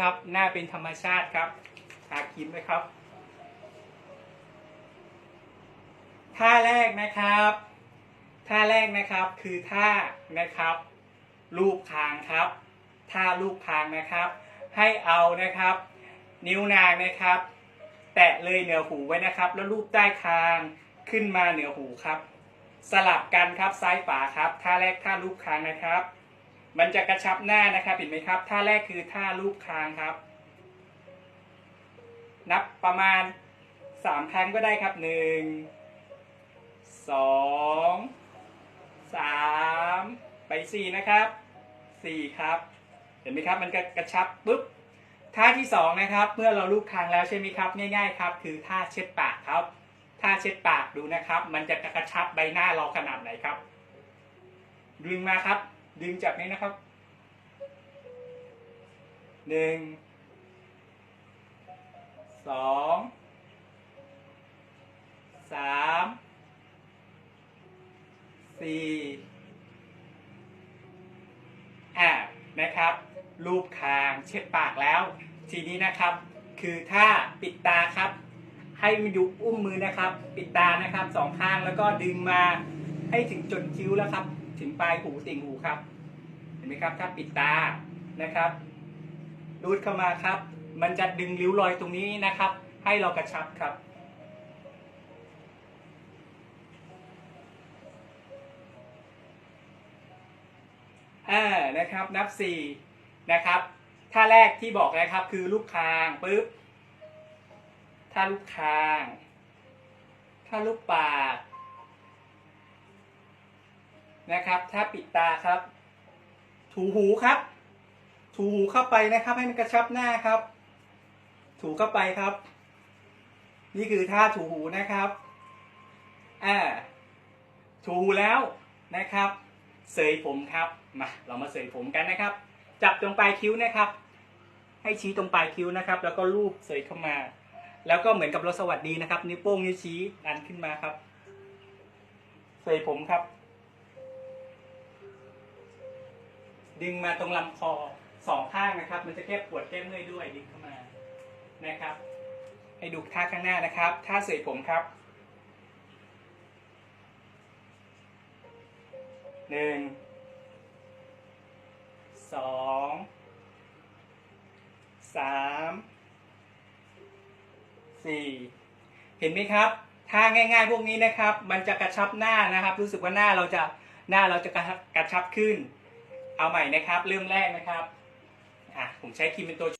ครับหน้าเป็นธรรมชาติครับทาครีมไหมครับท่าแรกนะครับท่าแรกนะครับคือท่านะครับลูบคางครับท่าลูบคางนะครับ ให้เอานะครับ นิ้วนางนะครับ แตะเลยเหนือหูไว้นะครับ แล้วลูบใต้คางขึ้นมาเหนือหูครับ สลับกันครับซ้ายขวาครับท่าแรกท่าลูบคางนะครับ มันจะกระชับหน้านะครับเห็นไหมครับ ท่าแรกคือท่าลูบคางครับ นับประมาณสามครั้งก็ได้ครับหนึ่งสองสามไปสี่นะครับสี่ครับ เห็นไหมครับ มันกระกระชับปุ๊บท่าที่สองนะครับ เมื่อเราลูบคางแล้วใช่ไหมครับ ง่าย ๆ ครับ คือท่าเช็ดปากครับท่าเช็ดปากดูนะครับ มันจะกระชับใบหน้าเราขนาดไหนครับดึงมาครับ ดึงจากนี้นะครับหนึ่งสองสามสี่อ่านะครับ รูปคางเช็ดปากแล้ว ทีนี้นะครับ คือถ้าปิดตาครับ ให้มันอยู่อุ้มมือนะครับ ปิดตานะครับสองข้างแล้วก็ดึงมาให้ถึงจนคิ้วแล้วครับ ถึงปลายหูติ่งหูครับ เห็นไหมครับ ถ้าปิดตานะครับ รูดเข้ามาครับ มันจะดึงริ้วรอยตรงนี้นะครับ ให้เรากระชับครับ อ่า นะครับ นับสี่นะครับ ท่าแรกที่บอกนะครับคือลูกคางปุ๊บ ท่าลูกคาง ท่าลูกปาก นะครับ ถ้าปิดตาครับ ถูหูครับ ถูหูเข้าไปนะครับ ให้มันกระชับหน้าครับ ถูเข้าไปครับ นี่คือท่าถูหูนะครับอ่าถูหูแล้วนะครับ เสยผมครับ มา เรามาเสยผมกันนะครับ จับตรงปลายคิ้วนะครับ ให้ชี้ตรงปลายคิ้วนะครับ แล้วก็ลูบเสยเข้ามา แล้วก็เหมือนกับเรถสวัสดีนะครับ นิ้วโป้งนิ้วชี้ดันขึ้นมาครับ เสยผมครับ ดึงมาตรงลำคอสองข้างนะครับ มันจะแก้ปวดแก้เมื่อยด้วยดึงเข้ามานะครับให้ดูท่าข้างหน้านะครับท่าเสยผมครับหนึ่งสองสามสี่เห็นไหมครับท่าง่าย ๆ พวกนี้นะครับ มันจะกระชับหน้านะครับ รู้สึกว่าหน้าเราจะหน้าเราจะกระกระชับขึ้น เอาใหม่นะครับ เริ่มแรกนะครับอะผมใช้ครีมเป็นตัว